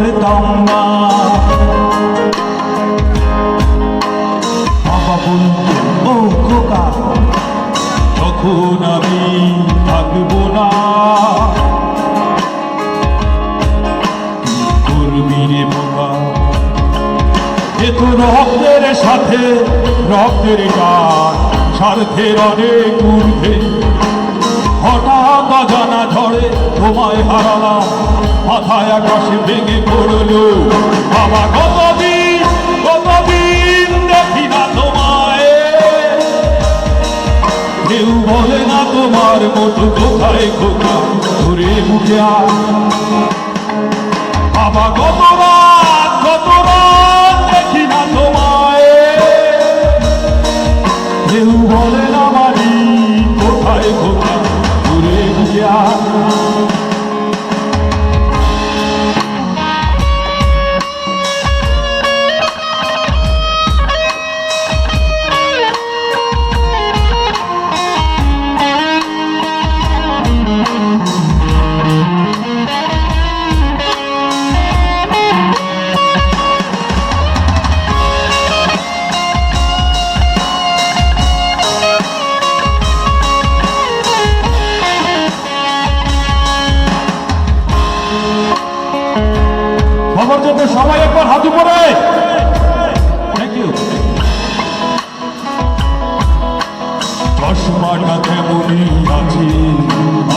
সাথে খেতে পারতাম না বাবা বলতো ও খোকা তখন আমি থাকব না করবি রে বোকা এ তো রক্তের সাথে, রক্তের গান, স্বার্থের অনেক ঊর্ধ্বে। ঝড়ে তোমায় হারালাম, মাথায় আকাশে ভেঙে পড়ল। বাবা, কতদিন কতদিন দেখি না তোমায়। কেউ বলে না তোমার মতো কোথায় খোকা, ঘুরে মুখে বাবা রাত খবর সবাই একবার হাত উপরে চশমাটা তেমনই আছে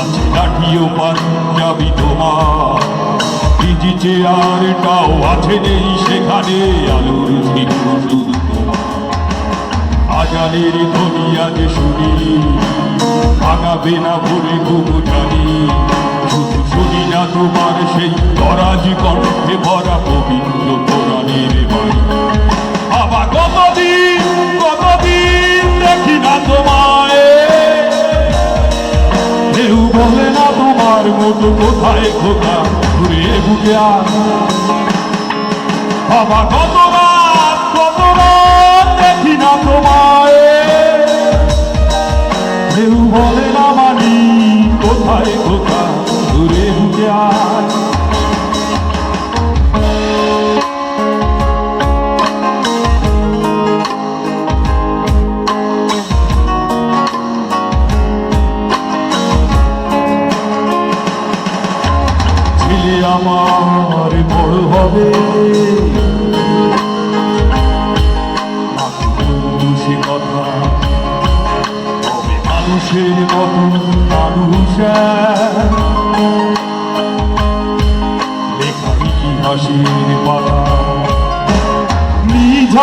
আছে লাঠিও পাঞ্জাবি তোমার। ইজি চেয়ারটাও আছে নেই, সেখানে আলোর শুধু আজানের ধ্বনি আজ শুনি, ভাঙাবে না ভুলে ঘুম জানি। শুধু শুনি না তোমার সেই দরাজ কণ্ঠে ভরা পবিত্র কোরআনের বাণী আবার কতদিন কতদিন দেখি না তোমায়। কেউ বলে না তোমার মতো কোথায় খোকা, ঘুরে বুকে আয়। বাবা, কত ছেলে আমার বড় হবে সে কথা মানুষ। লেখা পাতা, নিজ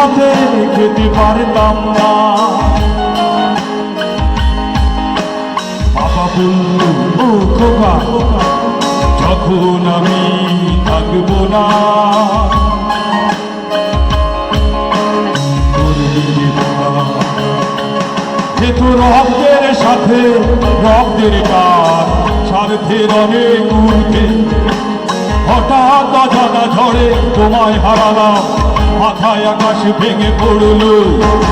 খেতে পারতাম না বাবা বলল ও খোকা যখন আমি থাকব না করবি রে বাবা। এ তো রক্তের সাথে রক্তের কাজ স্বার্থের অনেক ঊর্ধ্বে হঠাৎ অজানা ঝড়ে তোমায় হারালাম, মাথায় আকাশ ভেঙে পড়ল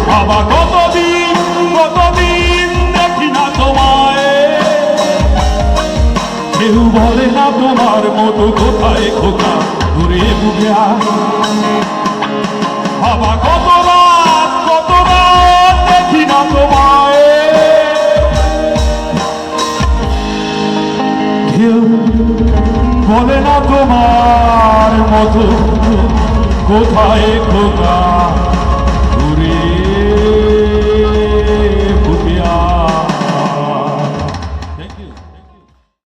বাবা, কতদিন কতদিন দেখি না তোমায় কেউ বলে তোমার মতো কোথায় খোকা? ঘুরে বুকে বাবা, কত রাত কত রাত, দেখি না তোমায়। বলে না তোমার মতো কোথায় খোকা?